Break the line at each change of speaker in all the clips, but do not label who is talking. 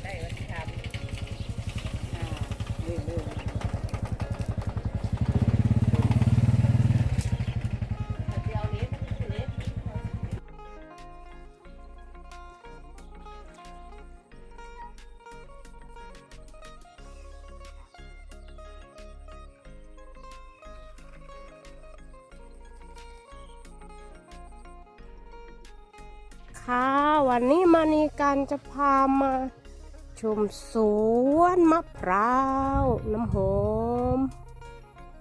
ได้วันที่สามเริ่มเริ่เดี๋ยวเล็ค่ะวันนี้มานีการจะพามา ชมสวนมะพร้าว น้ำหอม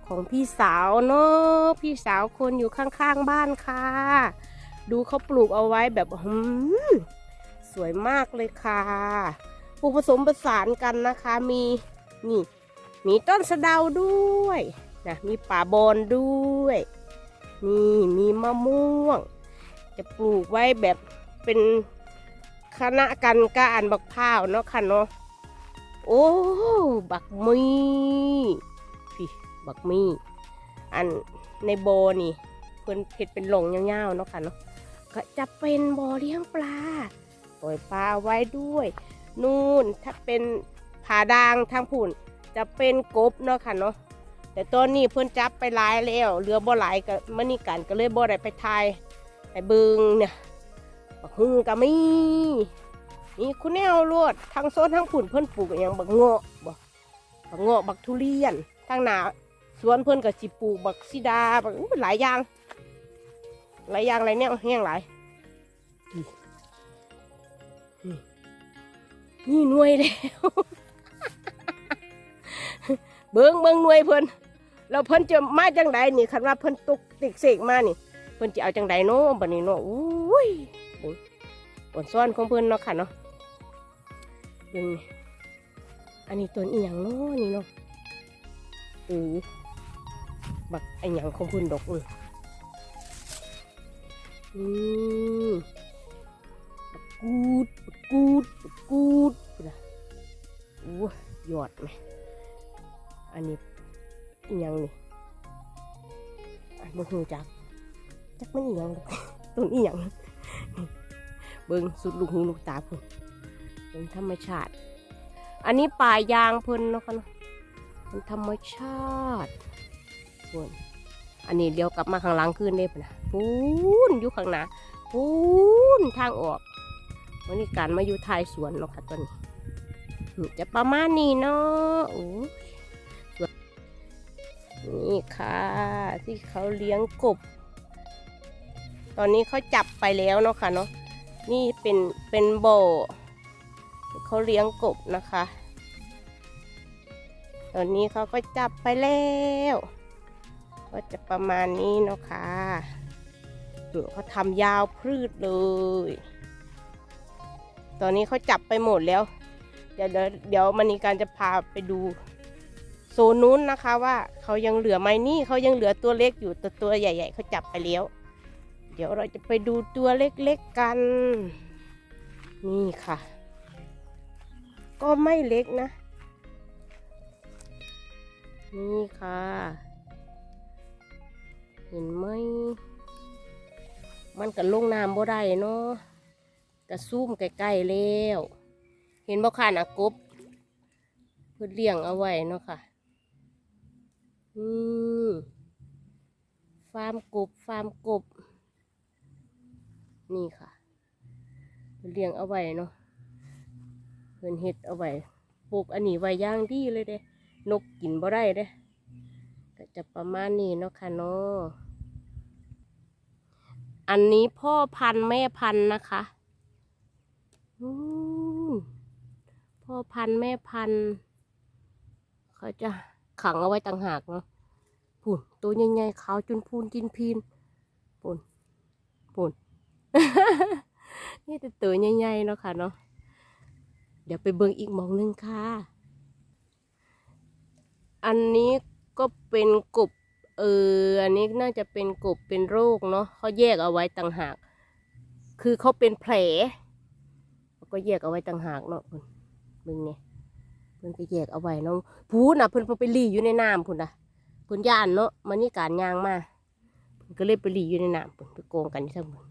ของพี่สาวเนาะพี่สาวคนอยู่ข้างๆบ้านค่ะ ดูเขาปลูกเอาไว้แบบหืมสวยมากเลยค่ะปลูกผสมผสานกันนะคะ มีนี่มีต้นสะเดาด้วยนะมีป่าบอนด้วยนี่มีมะม่วง จะปลูกไว้แบบเป็น คณะกันก้านบักพร้าวเนาะค่ะเนาะโอ้ บักมีพี่บักมีอันในโบนี่เพิ่นเห็ดเป็นหลงยาวๆเนาะค่ะเนาะก็จะเป็นบ่อเลี้ยงปลาปล่อยปลาไว้ด้วย นู่นถ้าเป็นผาดางทางผุ่นจะเป็นกบเนาะค่ะเนาะแต่ตอนนี้เพิ่อนจับไปหลายแล้วเหลือบ่หลายก็มื้อนี้กันก็เลยบ่ได้ไปทายไปบิงเนี่ย บักฮุงก็มีนี่คุณแนวรวดทางโซนทางผุ่นเพิ่อนปลูกอย่างบักเงาะบ่บักเงาะบักทุเรียนทางหนาสวนเพิ่อนก็สิปลูกบักซิดาบักหลายอย่าง หลายอย่างหลายแนวแห้งหลายนี่นี่นี่หน่วยแล้วเบิ้งเบิ้งหน่วยเพิ่นแล้วเพิ่นจะมาจังใดนี่คันว่าเพิ่นตกติกเสกมานี่ เพิ่นจะเอาจังใดเนาะบัดนี้เนาะอุ้ย เบิ่งบนซ้อนของเพิ่อนเนาะค่ะเนาะเบิ่งนี่อันนี้ต้นอีหยังเนาะนี่เนาะเออบักไอหยังของเพิ่อนดอกเอออืมกกูดกูดกูดนะโอ้ยยอดไหมอันนี้อีหยังนี่อันบ่ฮู้จักจักมันอีหยังต้นอีหยัง เบิ่งสุดลูกหูลูกตาเพิ่นเบิ่งธรรมชาติ อันนี้ป่ายางเพิ่นเนาะค่ะเนาะเป็นธรรมชาติเพิ่นอันนี้เดี๋ยวกลับมาข้างหลังคืนได้ปะนะปูนอยู่ข้างหน้าปูนทางออกวันนี้การมาอยู่ท้ายสวนเนาะค่ะตอนนี้จะประมาณนี้เนาะโอ้นี่ค่ะ ที่เขาเลี้ยงกบ ตอนนี้เขาจับไปแล้วเนาะค่ะเนาะ นี่เป็นเป็นโบเขาเลี้ยงกบนะคะ ตอนนี้เขาก็จับไปแล้ว ก็จะประมาณนี้เนาะค่ะเดี๋ยวเขาทำยาวพืชเลย ตอนนี้เขาจับไปหมดแล้วเดี๋ยวเดี๋ยวเดี๋ยวมันนีการจะพาไปดูโซนนู้นนะคะว่าเขายังเหลือไหมนี่เขายังเหลือตัวเล็กอยู่แต่ตัวใหญ่ ๆเขาจับไปแล้ว เดี๋ยวเราจะไปดูตัวเล็กๆกัน นี่ค่ะ ก็ไม่เล็กนะ นี่ค่ะ เห็นไหม มันกับลงน้ำบ่ได้เนาะกระซุ่มใกล้ๆแล้ว เห็นบ่ค่ะนะกบเพื่อเลี้ยงเอาไว้เนาะค่ะ อืมฟาร์มกบ ฟาร์มกบ นี่ค่ะเลี้ยงเอาไว้เนาะเพิ่นเฮ็ดเอาไว้ปลูกอันนี้ไว้ย่างดีเลยเด้ นกกินบ่ได้เด้ก็จะประมาณนี้เนาะค่ะเนาะอันนี้พ่อพันธุ์แม่พันธุ์นะคะพ่อพันธุ์แม่พันธุ์เขาจะขังเอาไว้ต่างหากเนาะปุ่นตัวใหญ่ๆขาวจนพูนจินพีนปุ่นปุ่น นี่แต่ตัวใหญ่ๆเนาะค่ะเนาะเดี๋ยวไปเบิ่งอีกมองหนึงค่ะ อันนี้ก็เป็นกบเอออันนี้น่าจะเป็นกบเป็นโรคเนาะเขาแยกเอาไว้ต่างหาก คือเขาเป็นแผลก็แยกเอาไว้ต่างหากเนาะพุ่นเบิ่งเนี่ยเพิ่นก็แยกเอาไว้เนาะพูน่ะเพิ่นเพิ่นไปหลีอยู่ในน้ำพุ่นน่ะเพิ่นย่านเนาะมันนี่การยางมาเพิ่นก็เลยไปหลีอยู่ในน้ำเพิ่นไปโกงกันอยู่ทั้งหมดเพิ่น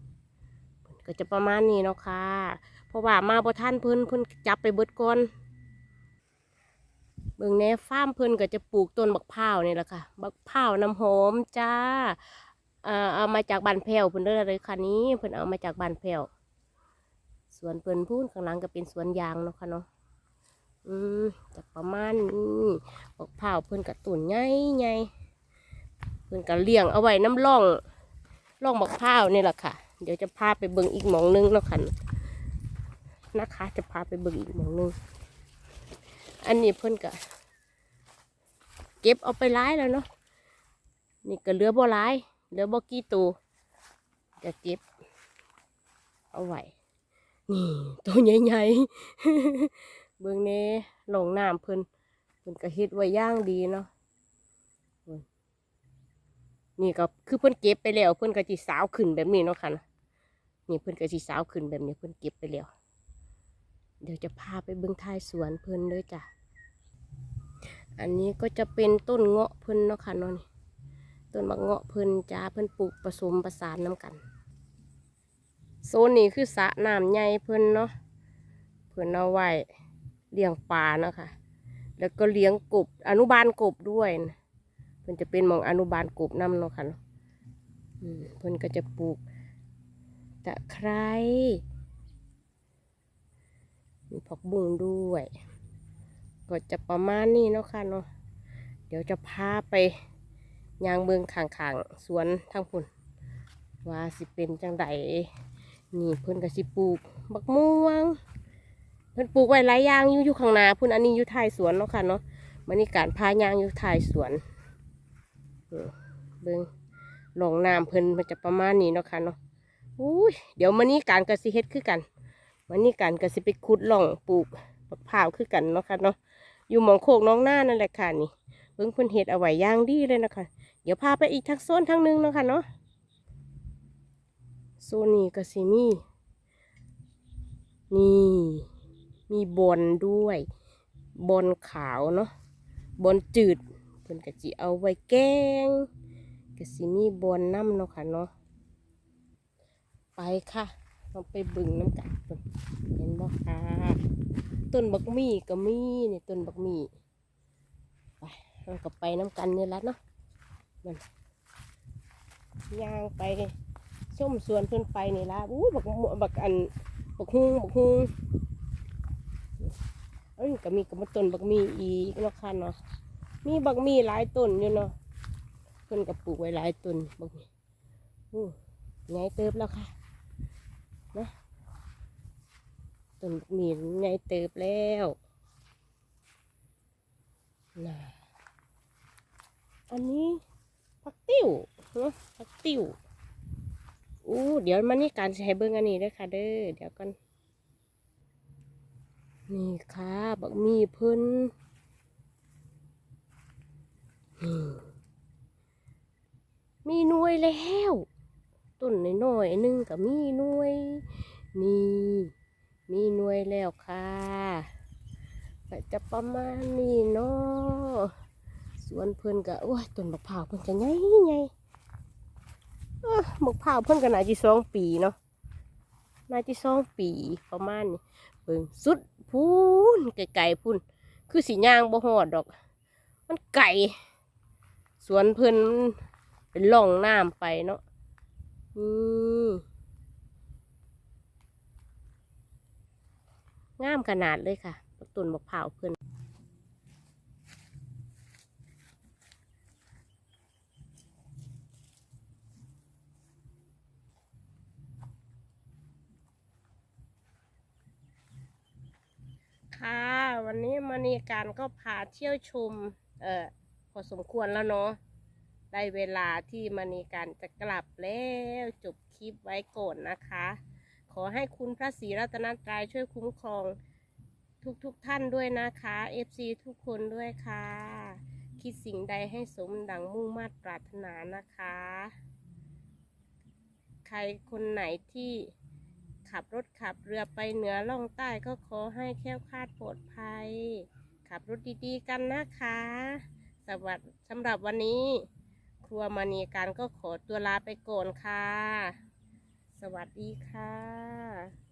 ก็จะประมาณนี้เนาะค่ะ เพราะว่ามาบ่ทันเพิ่นเพิ่นจับไปเบิดก่อนเบิ่งแน่ฟาร์มเพิ่นก็จะปลูกต้นบักพร้าวนี่แหละค่ะบักพร้าวน้ำหอมจ้าอ่าเอามาจากบ้านแพ้วเพิ่นเด้อเลยค่ะนี้เพิ่นเอามาจากบ้านแพ้วสวนเพิ่นพูนข้างหลังก็เป็นสวนยางเนาะค่ะเนาะอืมจะประมาณนี้บอกเผาวเพิ่นกับตุ่นใหญ่ใหญ่เพิ่นกับเลี้ยงเอาไว้น้ำร่องร่องบักพร้าวนี่แหละค่ะ เดี๋ยวจะพาไปเบิ่งอีกหมองนึงเนาะค่ะนะคะ จะพาไปเบิ่งอีกหมองหนึง อันนี้เพิ่นก็เก็บเอาไปร้ายแล้วเนาะ นี่ก็เหลือบ่ร้าย เหลือบ่กี่ตัวจะเก็บ เอาไว้ นี่ตัวใหญ่ๆ เบิ่งแน่หลงน้ำเพิ่นเพิ่นก็เฮ็ดไว้ย่างดีเนาะนี่ก็คือเพิ่อนเก็บไปแล้วเพิ่อนก็สิสาวขึ้นแบบนี้เนาะค่ะ นี่เพิ่นก็สิสาวขึ้นแบบนี้เพิ่นเก็บไปแล้ว เดี๋ยวจะพาไปเบิ่งท้ายสวนเพิ่นเด้อจ้ะ อันนี้ก็จะเป็นต้นเงาะเพิ่นเนาะค่ะเนาะนี่ต้นมะเงาะเพิ่นจ้าเพิ่นปลูกผสมประสานน้กัน โซนนี้คือสระน้ำใหญ่เพิ่นเนาะ เพิ่นเอาไว้เลี้ยงปลาเนาะค่ะ แล้วก็เลี้ยงกบอนุบาลกบด้วยนะเพิ่นจะเป็นมองอนุบาลกบน้ำเนาะค่ะเนาะอืมเพิ่นก็จะปลูก ตะไคร้มีผักบุ้งด้วย ก็จะประมาณนี้เนาะค่ะเนาะเดี๋ยวจะพาไปยางเบืองข้างๆสวนทางพุ่น ว่าสิเป็นจังไดนี่เพิ่อนก็สิปลูกบักม่วง เพิ่อนปลูกไว้หลายอย่างอยู่อยู่ข้างหน้าพุ่นอันนี้อยู่ท้ายสวนเนาะค่ะเนาะมันนี่การพายางอยู่ท้ายสวนเบิ่งหลงน้ำเพิ่นมันจะประมาณนี้เนาะค่ะเนาะ อุ้ยเดี๋ยวมันนี่การก็สิเฮ็ดคือกันมันนี่การก็สิไปขุดหล่องปลูกบักพร้าวคือกันเนาะค่ะเนาะอยู่หมองโคกน้องหน้านั่นแหละค่ะนี่เบิ่งเพิ่นเฮ็ดเอาไว้ย่างดีเลยนะคะเดี๋ยวพาไปอีกทักโซนทางนึงเนาะค่ะเนาะโซนนี้ก็สิมีนี่มีบอนด้วยบอนขาวเนาะบอนจืดเพิ่นกะจิเอาไว้แกงกะสิมีบอนน้ำเนาะค่ะเนาะ ไปค่ะเราไปบึงน้ำกันเพิ่นเห็นบ่ค่ะต้นบักมี่ก็มีนี่ต้นบักมี่ไปเราก็ไปน้ำกันนี่ละเนาะมันย่างไปส้มสวนเพิ่นไปนี่ละอู้บักม่วงบักอันบักฮุงบักฮุงเอ้ยก็มีกระมต้นบักมีอีกเนาะค่ะเนาะมีบักมีหลายต้นอยู่เนาะเพิ่นก็ปลูกไว้หลายต้นบักมีอู้ใหญ่เติบแล้วค่ะ นะต้นบักมีใหญ่เติบแล้วนะอันนี้ผักติ้วเนาะผักติ้วอู้เดี๋ยวมันนี่การให้เบิ่งอันนี้เด้อค่ะเด้อเดี๋ยวกันนี่ค่ะบักมีเพิ่นนี่มีนวยแล้ว ต้นน้อยๆหนึงก็มีหน่วย นี่ มีหน่วยแล้วค่ะก็จะประมาณนี้เนาะสวนเพิ่อนก็โอ้ยต้นบักพร้าวเพิ่อนก็ใหญ่ใหญ่เอ้อหมกเผาวเพิ่อนก็น่าจะสองปีเนาะน่าจะสองปีประมาณนี้เบิ่งสุดพูนไกลๆพูนคือสีย่างบ่ฮอดดอก มันไก่สวนเพิ่นมันเป็นล่องน้ำไปเนาะ อืมงามขนาดเลยค่ะต้นมะพร้าวเพิ่อนค่ะ วันนี้มานีการก็พาเที่ยวชม เอ่อ พอสมควรแล้วเนาะ ได้เวลาที่มานีการจะกลับแล้วจบคลิปไว้ก่อนนะคะ ขอให้คุณพระศรีรัตนตรัยช่วยคุ้มครองทุกๆทท่านด้วยนะคะ FC ทุกคนด้วยค่ะ คิดสิ่งใดให้สมดังมุ่งมาตรปรารถนานะคะ ใครคนไหนที่ขับรถขับเรือไปเหนือล่องใต้ก็ขอให้แค้วคลาดปลอดภัย ขับรถดีๆกันนะคะสวัสดสำหรับวันนี้ รัวมณีการก็ขอตัวลาไปก่อนค่ะ สวัสดีค่ะ